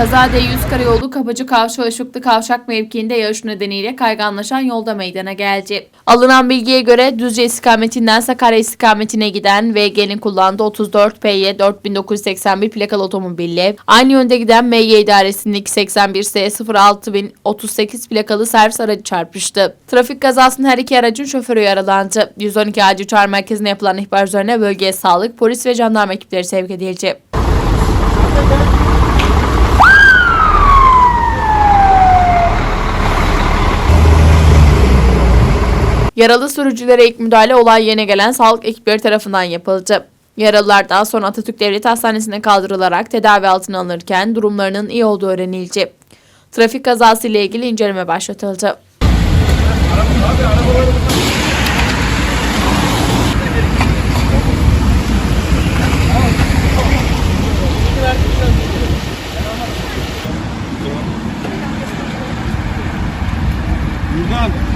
Kaza D100 karayolu Kapıcı Kavşağı Işıklı Kavşak mevkiinde yağış nedeniyle kayganlaşan yolda meydana geldi. Alınan bilgiye göre Düzce istikametinden Sakarya istikametine giden VG'nin kullandığı 34 PY 4981 plakalı otomobille aynı yönde giden MY idaresindeki 81 S 06038 plakalı servis aracı çarpıştı. Trafik kazasının her iki aracın şoförü yaralandı. 112 acil çağrı merkezine yapılan ihbar üzerine bölgeye sağlık, polis ve jandarma ekipleri sevk edildi. Yaralı sürücülere ilk müdahale olay yerine gelen sağlık ekipleri tarafından yapıldı. Yaralılar daha sonra Atatürk Devlet Hastanesi'ne kaldırılarak tedavi altına alınırken durumlarının iyi olduğu öğrenildi. Trafik kazası ile ilgili inceleme başlatıldı. Buradan